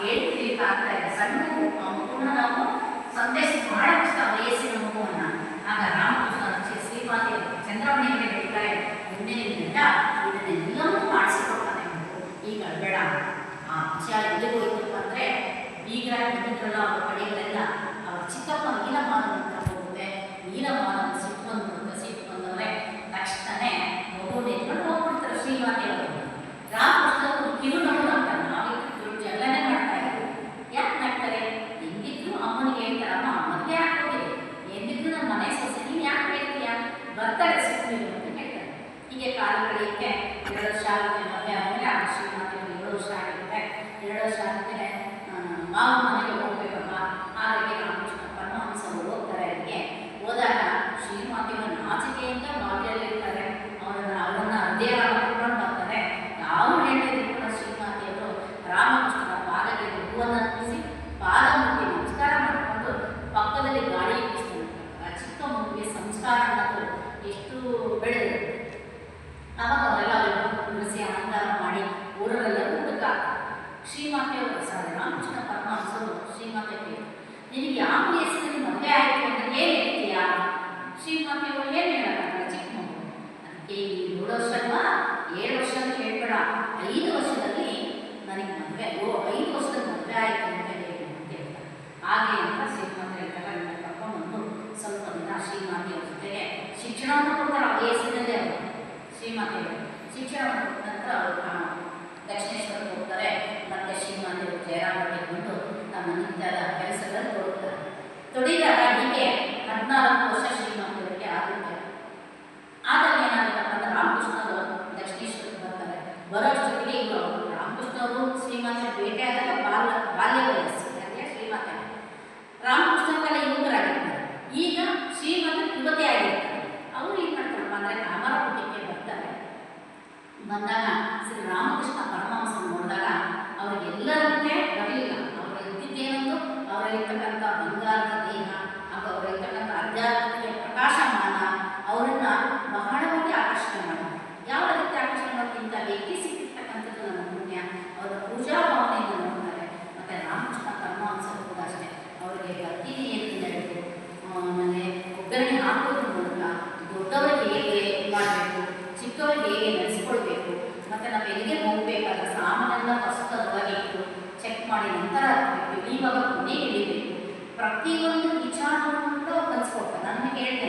ಹೇಳ್ತೀವಿ ಆಗ್ತಾ ಇದೆ ಸಣ್ಣ ಮಕ್ಕಳನ್ನ ನಾವು ಸಂದೇಶ ಮಾಡಕ್ಕಿಷ್ಟ ವಯಸ್ಸಿನ ಮಗುವನ್ನ ಆಗ ರಾಮಕೃಷ್ಣ ಶ್ರೀ- ಶ್ರೀಪಾದಿ ಚಂದ್ರಮಣಿಯಲ್ಲಿ ಹೇಳ್ತಾರೆ ಮುಂದಿನಿಂದ ಇದನ್ನೆಲ್ಲವೂ ಮಾಡಿಸಿಕೊಡ್ತಾನೆ ಈಗ ಬೇಡ ಆ ವಿಷಯ ಎಲ್ಲಿಗೆ ಹೋಯ್ತಪ್ಪ ಅಂದ್ರೆ ಈಗ ಅವ್ರ ಕಡೆಗಳೆಲ್ಲ ಅವ್ರ ಚಿಕ್ಕಪ್ಪ ನೀಲಮಾನ ಕಳೆಯುತ್ತೆ ಎರಡು ವರ್ಷ ಆಗುತ್ತೆ ಮದುವೆ ಆದಮೇಲೆ ಆ ಶ್ರೀಮಾತೆ ಏಳು ವರ್ಷ ಆಗುತ್ತೆ ಎರಡು ವರ್ಷ ಆದಮೇಲೆ ಶ್ರೀಮಾತೆಯವರು ಸಾಧನ ಕೃಷ್ಣ ಪರಮಹಂಸರು ಶ್ರೀಮಾತೆ ನಿನಗೆ ಯಾವ ವಯಸ್ಸಿನಲ್ಲಿ ಮದುವೆ ಆಯಿತು ಅಂತ ಏನು ಹೇಳ್ತೀಯಾ ಶ್ರೀಮಾತೆಯವರು ಏನು ಹೇಳೋಕ್ಕಾಗಲ್ಲ ಚಿಕ್ಕ ಮಗು ಅದಕ್ಕೆ ಈ ಏಳು ವರ್ಷ ಅಲ್ವಾ ಏಳು ವರ್ಷ ಅಂತ ಹೇಳ್ಬೇಡ ಐದು ವರ್ಷದಲ್ಲಿ ನನಗೆ ಮದುವೆ ಓ ಐದು ವರ್ಷದಲ್ಲಿ ಮದುವೆ ಆಯಿತು ಅಂತ ಹೇಳಿ ಅಂತ ಹಾಗೆ ಅಂತ ಶ್ರೀಮಾತೆ ಹೇಳ್ತಾರೆ ನನ್ನ ಕರ್ಕೊಂಡ್ಬಂದು ಸ್ವಲ್ಪ ದಿನ ಶ್ರೀಮಾತೆಯವ್ರ ಜೊತೆಗೆ ಶಿಕ್ಷಣವನ್ನು ಕೊಡ್ತಾರೆ ಆ ವಯಸ್ಸಿನಲ್ಲೇ ಅವರು ಶ್ರೀಮಾತೆಯವರು ಶಿಕ್ಷಣವನ್ನು ನಂತರ ಅವರು ಆ, ದಕ್ಷಿಣೇಶ್ವರಕ್ಕೆ ಹೋಗ್ತಾರೆ ಮತ್ತೆ ಶ್ರೀಮಾತೆಯವರು ಜಯರಾಮಕ್ಕೆ ಬಂದು ತಮ್ಮ ನಿತ್ಯದ ಕೆಲಸದಲ್ಲಿ ತೊಡಗ್ತಾರೆ ತೊಡಿದಾಗ ಹೀಗೆ ಹದಿನಾಲ್ಕು ವರ್ಷ ಶ್ರೀಮಂತರಿಗೆ ಆಗುತ್ತೆ. ಆದಾಗ ಏನಾಗುತ್ತಪ್ಪ ಅಂದ್ರೆ ರಾಮಕೃಷ್ಣರು ದಕ್ಷಿಣೇಶ್ವರಕ್ಕೆ ಬರ್ತಾರೆ. ಬರೋಷ್ಟೊತ್ತಿಗೆ ಇವರು ರಾಮಕೃಷ್ಣರು ಶ್ರೀಮಂತ ಶ್ರೀಮಾತೆ ಆದಾಗ ಬಾಲ್ಯ ಬಾಲ್ಯ ವಯಸ್ಸು ಅಂದರೆ ಶ್ರೀಮಾತೆ ರಾಮಕೃಷ್ಣ ಕಾಲ ಯುವಕರಾಗಿರ್ತಾರೆ ಈಗ ಶ್ರೀಮಂತ ಯುವತಿ ಆಗಿರ್ತಾರೆ. ಅವರು ಏನು ಮಾಡ್ತಾರಪ್ಪ ಅಂದ್ರೆ ಕಾಮರ ಕುಟುಂಬಕ್ಕೆ ಬರ್ತಾರೆ. ಬಂದಾಗ ಒಗ್ಗರಣೆ ಹಾಕೋದ್ರ ಮೂಲಕ ದೊಡ್ಡವರಿಗೆ ಹೇಗೆ ಮಾಡಬೇಕು ಚಿಕ್ಕವರಿಗೆ ಹೇಗೆ ನಡೆಸ್ಕೊಳ್ಬೇಕು ಮತ್ತು ನಾವು ಎಲ್ಲಿಗೆ ಹೋಗಬೇಕಾದ ಸಾಮಾನೆಲ್ಲ ಪ್ರಸ್ತುತವಾಗಿ ಇಟ್ಟು ಚೆಕ್ ಮಾಡಿ ನಂತರ ಹಾಕ್ಬೇಕು. ಇವಾಗ ಕೊನೆಗೆ ಇಳಿಬೇಕು ಪ್ರತಿಯೊಂದು ವಿಚಾರವನ್ನು ಕೂಡ ಕಲಿಸ್ಕೊಡ್ತಾರೆ ನಾನು ಹೇಳ್ತೇನೆ.